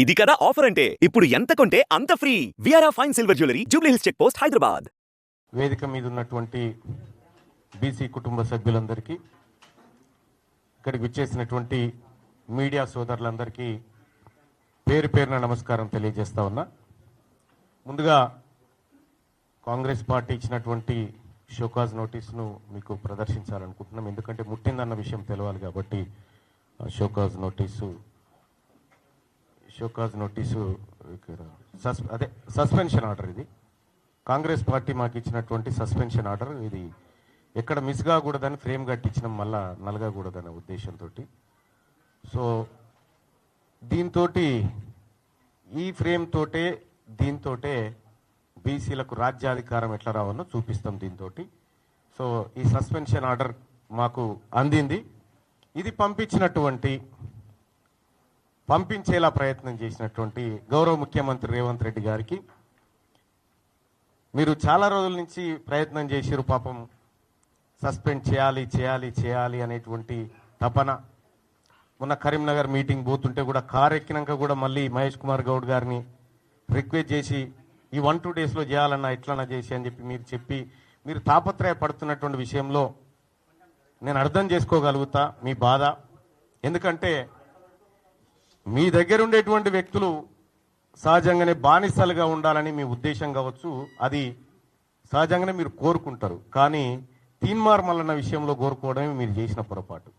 ఇది కదా ఆఫర్ అంటే? ఇప్పుడు ఎంత కొంటే అంత free విఆర్ఆ fine silver jewellery Jubilee Hills check post Hyderabad వేదిక మీద ఉన్నటువంటి బీసీ కుటుంబ సభ్యులందరికీ ఇక్కడికి విచ్చేసినటువంటి మీడియా సోదరులందరికీ పేరు పేరున నమస్కారం తెలియజేస్తా ఉన్నా. ముందుగా కాంగ్రెస్ పార్టీ ఇచ్చినటువంటి షోకాజ్ నోటీస్ను మీకు ప్రదర్శించాలనుకుంటున్నాం. ఎందుకంటే ముట్టిందన్న విషయం తెలవాలి కాబట్టి ఆ show cause notice show cause notice సస్ అదే సస్పెన్షన్ ఆర్డర్ ఇది. కాంగ్రెస్ పార్టీ మాకు ఇచ్చినటువంటి సస్పెన్షన్ ఆర్డర్ ఇది. ఎక్కడ మిస్ కాకూడదని ఫ్రేమ్ కట్టించడం మళ్ళా నలగకూడదనే ఉద్దేశంతో సో దీంతో ఈ ఫ్రేమ్ తోటే దీంతోటే బీసీలకు రాజ్యాధికారం ఎట్లా రావాలో చూపిస్తాం దీంతో సో ఈ సస్పెన్షన్ ఆర్డర్ మాకు అందింది. ఇది పంపించినటువంటి పంపించేలా ప్రయత్నం చేసినటువంటి గౌరవ ముఖ్యమంత్రి రేవంత్ రెడ్డి గారికి. మీరు చాలా రోజుల నుంచి ప్రయత్నం చేసిరు పాపం. సస్పెండ్ చేయాలి చేయాలి చేయాలి అనేటువంటి తపన. మొన్న కరీంనగర్ మీటింగ్ పోతుంటే కూడా కార్ ఎక్కినాక కూడా మళ్ళీ మహేష్ కుమార్ గౌడ్ గారిని రిక్వెస్ట్ చేసి ఈ వన్ టూ డేస్లో చేయాలన్నా ఎట్లన్నా చేసి అని చెప్పి మీరు చెప్పి మీరు తాపత్రయపడుతున్నటువంటి విషయంలో నేను అర్థం చేసుకోగలుగుతా మీ బాధ. ఎందుకంటే మీ దగ్గర ఉండేటువంటి వ్యక్తులు సహజంగానే బానిసలుగా ఉండాలని మీ ఉద్దేశం కావచ్చు. అది సహజంగానే మీరు కోరుకుంటారు. కానీ తీన్మార్మలన్న విషయంలో కోరుకోవడమే మీరు చేసిన పొరపాటు.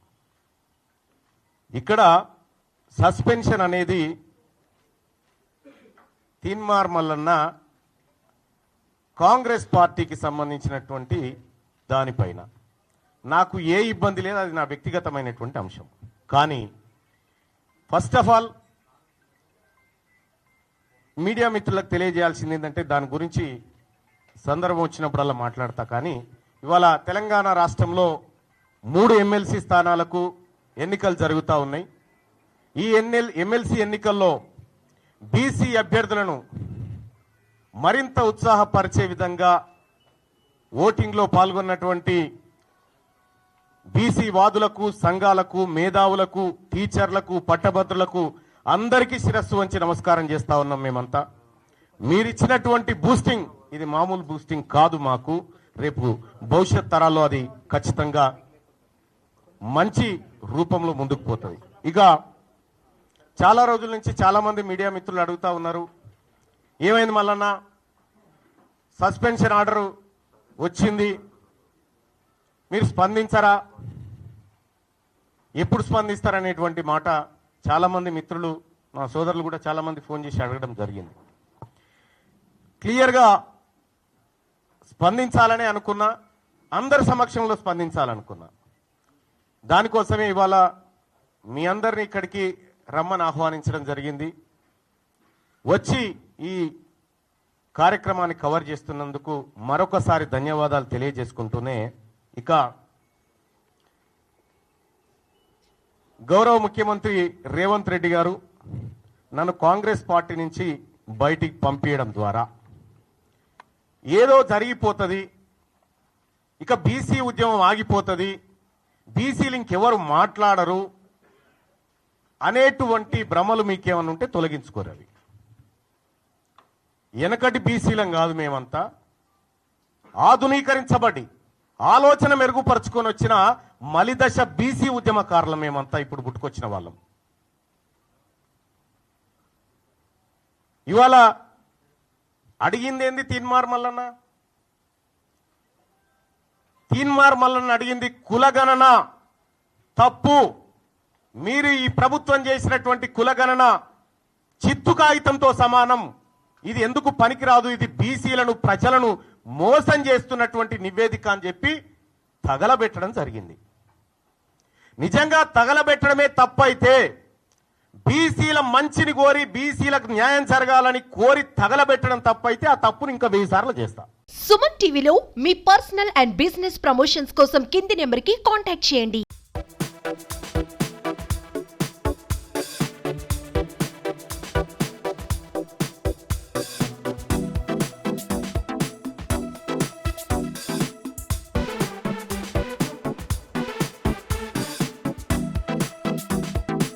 ఇక్కడ సస్పెన్షన్ అనేది తీన్మార్మల్లన్న కాంగ్రెస్ పార్టీకి సంబంధించినటువంటి దానిపైన. నాకు ఏ ఇబ్బంది లేదు అది నా వ్యక్తిగతమైనటువంటి అంశం. కానీ ఫస్ట్ ఆఫ్ ఆల్ మీడియా మిత్రులకు తెలియజేయాల్సింది ఏంటంటే దాని గురించి సందర్భం వచ్చినప్పుడల్లా మాట్లాడతా. కానీ ఇవాళ తెలంగాణ రాష్ట్రంలో మూడు ఎమ్మెల్సీ స్థానాలకు ఎన్నికలు జరుగుతూ ఉన్నాయి. ఈ ఎన్ఎల్ ఎమ్మెల్సీ ఎన్నికల్లో బీసీ అభ్యర్థులను మరింత ఉత్సాహపరిచే విధంగా ఓటింగ్లో పాల్గొన్నటువంటి బీసీ వాదులకు సంఘాలకు మేధావులకు టీచర్లకు పట్టభద్రులకు అందరికీ శిరస్సు వంచి నమస్కారం చేస్తా ఉన్నాం మేమంతా. మీరిచ్చినటువంటి బూస్టింగ్ ఇది మామూలు బూస్టింగ్ కాదు మాకు. రేపు భవిష్యత్ తరాల్లో అది ఖచ్చితంగా మంచి రూపంలో ముందుకు పోతుంది. ఇక చాలా రోజుల నుంచి చాలా మంది మీడియా మిత్రులు అడుగుతా ఉన్నారు ఏమైంది మళ్ళన్నా సస్పెన్షన్ ఆర్డరు వచ్చింది మీరు స్పందించరా? ఎప్పుడు స్పందిస్తారనేటువంటి మాట చాలామంది మిత్రులు మా సోదరులు కూడా చాలామంది ఫోన్ చేసి అడగడం జరిగింది. క్లియర్గా స్పందించాలని అనుకున్నా అందరి సమక్షంలో స్పందించాలనుకున్నా. దానికోసమే ఇవాళ మీ అందరిని ఇక్కడికి రమ్మని ఆహ్వానించడం జరిగింది. వచ్చి ఈ కార్యక్రమాన్ని కవర్ చేస్తున్నందుకు మరొకసారి ధన్యవాదాలు తెలియజేసుకుంటూనే ఇక గౌరవ ముఖ్యమంత్రి రేవంత్ రెడ్డి గారు నన్ను కాంగ్రెస్ పార్టీ నుంచి బయటికి పంపించడం ద్వారా. ఏదో జరిగిపోతుంది ఇక బీసీ ఉద్యమం ఆగిపోతుంది బీసీలు ఇంకెవరు మాట్లాడరు అనేటువంటి భ్రమలు మీకేమన్నా ఉంటే తొలగించుకోరు అవి. వెనకటి బీసీలం కాదు మేమంతా. ఆధునీకరించబడి ఆలోచన మెరుగుపరుచుకొని వచ్చిన మలిదశ బీసీ ఉద్యమకారులం మేమంతా ఇప్పుడు పుట్టుకొచ్చిన వాళ్ళం. ఇవాళ అడిగింది ఏంది తీన్మార్ మల్లన్న? తీన్మార్ మల్లన్న అడిగింది కులగణన. తప్పు. మీరు ఈ ప్రభుత్వం చేసినటువంటి కులగణన చిత్తు కాగితంతో సమానం. ఇది ఎందుకు పనికిరాదు? ఇది బీసీలను ప్రజలను మోసం చేస్తున్నటువంటి నివేదిక అని చెప్పి తగలబెట్టడం జరిగింది. నిజంగా తగలబెట్టడమే తప్పైతే బీసీల మంచిని కోరి బీసీలకు న్యాయం జరగాలని కోరి తగలబెట్టడం తప్పైతే ఆ తప్పును ఇంకా వెయ్యి సార్లు చేస్తా. సుమన్ టీవీలో మీ పర్సనల్ అండ్ బిజినెస్ ప్రమోషన్స్ కోసం కింది నెంబర్కి కాంటాక్ట్ చేయండి.